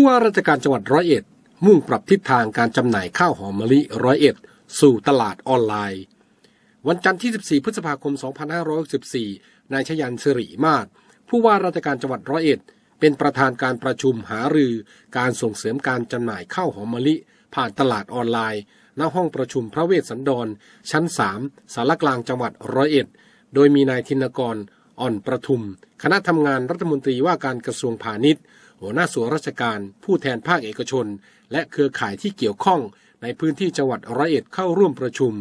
ผู้ว่าราชการจังหวัดร้อยเอ็ด มุ่งปรับทิศทางการจำหน่ายข้าวหอมมะลิร้อยเอ็ด สู่ตลาดออนไลน์ วันจันทร์ที่ 14 พฤษภาคม 2564 นายชยันสิริมาศผู้ว่าราชการจังหวัดร้อยเอ็ด เป็นประธานการประชุมหารือ การส่งเสริมการจำหน่ายข้าวหอมมะลิ ผ่านตลาดออนไลน์ณห้องประชุมพระเวสสันดร ชั้น 3 สารกลางจังหวัดร้อยเอ็ด โดยมีนายธินกรอ่อนประทุม คณะทำงานรัฐมนตรีว่าการกระทรวงพาณิชย์ หัวหน้าส่วนราชการ ผู้แทนภาคเอกชน และเครือข่ายที่เกี่ยวข้องในพื้นที่จังหวัดร้อยเอ็ดเข้าร่วมประชุม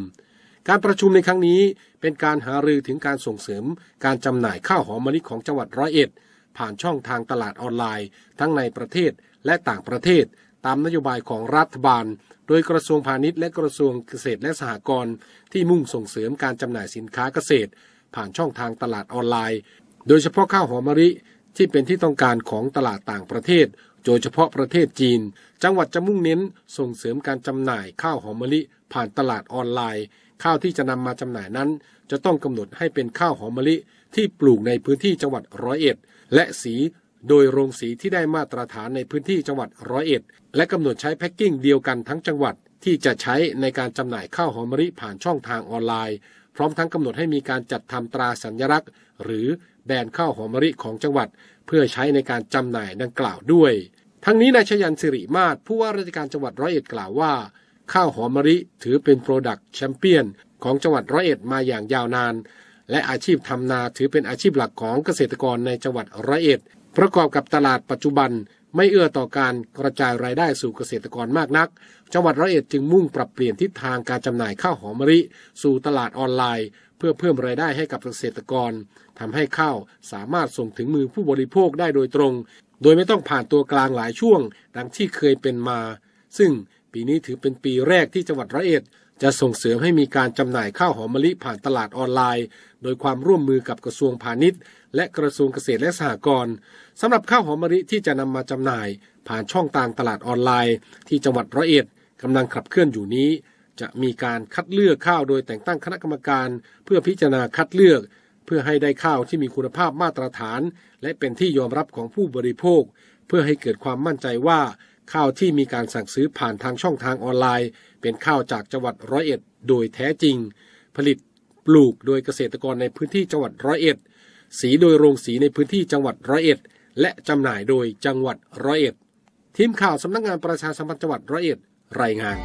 การประชุมในครั้งนี้เป็นการหารือถึงการส่งเสริม การจำหน่ายข้าวหอมมะลิของจังหวัดร้อยเอ็ด ผ่านช่องทางตลาดออนไลน์ ทั้งในประเทศและต่างประเทศ ตามนโยบายของรัฐบาล โดยกระทรวงพาณิชย์และกระทรวงเกษตรและสหกรณ์ที่มุ่งส่งเสริมการจำหน่ายสินค้าเกษตร ผ่านช่องทางตลาดออนไลน์ โดยเฉพาะข้าวหอมมะลิ ที่เป็นที่ต้องการของตลาดต่างประเทศ โดยเฉพาะประเทศจีน จังหวัดจะมุ่งเน้นส่งเสริมการจำหน่ายข้าวหอมมะลิผ่านตลาดออนไลน์ ข้าวที่จะนำมาจำหน่ายนั้น จะต้องกำหนดให้เป็นข้าวหอมมะลิที่ปลูกในพื้นที่จังหวัดร้อยเอ็ด และสีโดยโรงสีที่ได้มาตรฐานในพื้นที่จังหวัดร้อยเอ็ด และกำหนดใช้แพ็กกิ้งเดียวกันทั้งจังหวัดที่จะใช้ในการจำหน่ายข้าวหอมมะลิผ่านช่องทางออนไลน์ พร้อมทั้งกำหนดให้มีการจัดทำตราสัญลักษณ์ หรือ แบรนด์ข้าวหอมมะลิของจังหวัด เพื่อใช้ในการจำหน่ายดังกล่าวด้วย ทั้งนี้นายชยันสิริมาศผู้ว่าราชการจังหวัดร้อยเอ็ดกล่าวว่า ข้าวหอมมะลิถือเป็นโปรดักต์แชมเปี้ยนของจังหวัดร้อยเอ็ดมาอย่างยาวนาน และอาชีพทำนาถือเป็นอาชีพหลักของเกษตรกรในจังหวัดร้อยเอ็ดประกอบกับตลาดปัจจุบัน ไม่เอื้อต่อการกระจายรายได้สู่เกษตรกรมากนัก จังหวัดร้อยเอ็ดจึงมุ่งปรับเปลี่ยนทิศทางการจำหน่ายข้าวหอมมะลิสู่ตลาดออนไลน์ เพื่อเพิ่มรายได้ให้กับเกษตรกรทำให้ข้าวสามารถส่งถึงมือผู้บริโภคได้โดยตรง โดยไม่ต้องผ่านตัวกลางหลายช่วง ดังที่เคยเป็นมา ซึ่งปีนี้ถือเป็นปีแรกที่จังหวัดร้อยเอ็ด จะส่งเสริมให้มีการจำหน่ายข้าวหอมมะลิผ่านตลาดออนไลน์ โดยความร่วมมือกับกระทรวงพาณิชย์ และกระทรวงเกษตรและสหกรณ์สำหรับข้าวหอมมะลิที่จะนำมาจำหน่าย ผ่านช่องทางตลาดออนไลน์ ที่จังหวัดร้อยเอ็ดกำลังขับเคลื่อนอยู่นี้ จะมีการคัดเลือกข้าวโดยแต่งตั้งคณะกรรมการ เพื่อพิจารณาคัดเลือก เพื่อให้ได้ข้าวที่มีคุณภาพมาตรฐาน และเป็นที่ยอมรับของผู้บริโภค เพื่อให้เกิดความมั่นใจว่า ข้าวที่มีการสั่งซื้อผ่านทางช่องทางออนไลน์ เป็นข้าวจากจังหวัดร้อยเอ็ดโดยแท้จริง ผลิตปลูกโดยเกษตรกรในพื้นที่จังหวัดร้อยเอ็ด สีโดยโรงสีในพื้นที่จังหวัดร้อยเอ็ด และจำหน่ายโดยจังหวัดร้อยเอ็ด ทีมข่าวสำนักงานประชาสัมพันธ์จังหวัดร้อยเอ็ด รายงาน